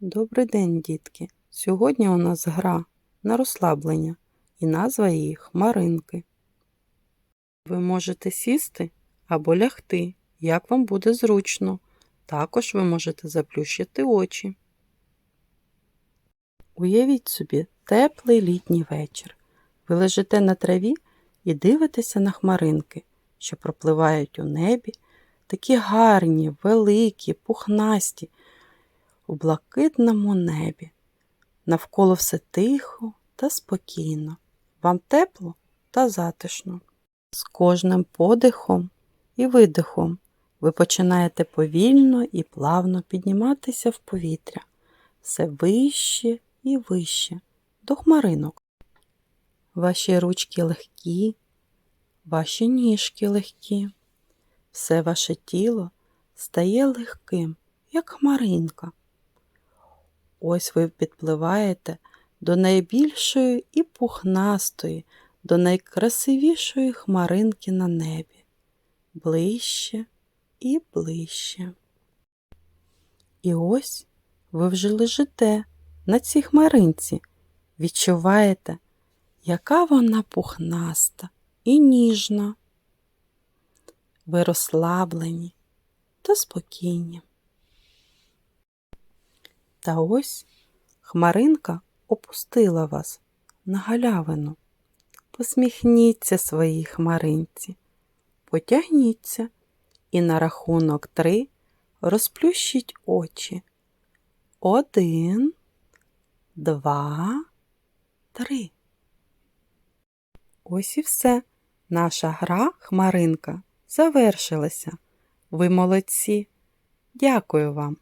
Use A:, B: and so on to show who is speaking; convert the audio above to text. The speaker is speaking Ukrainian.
A: Добрий день, дітки! Сьогодні у нас гра на розслаблення і назва її Хмаринки. Ви можете сісти або лягти, як вам буде зручно. Також ви можете заплющити очі. Уявіть собі теплий літній вечір. Ви лежите на траві і дивитеся на хмаринки, що пропливають у небі, такі гарні, великі, пухнасті у блакитному небі. Навколо все тихо та спокійно. Вам тепло та затишно. З кожним подихом і видихом ви починаєте повільно і плавно підніматися в повітря, все вище і вище, до хмаринок. Ваші ручки легкі, ваші ніжки легкі, все ваше тіло стає легким, як хмаринка. Ось ви підпливаєте до найбільшої і пухнастої, до найкрасивішої хмаринки на небі, ближче і ближче. І ось ви вже лежите на цій хмаринці, відчуваєте, яка вона пухнаста і ніжна. Ви розслаблені та спокійні. Та ось хмаринка опустила вас на галявину. Посміхніться своїй хмаринці, потягніться і на рахунок три розплющіть очі. Один, два, три. Ось і все. Наша гра хмаринка завершилася. Ви молодці. Дякую вам.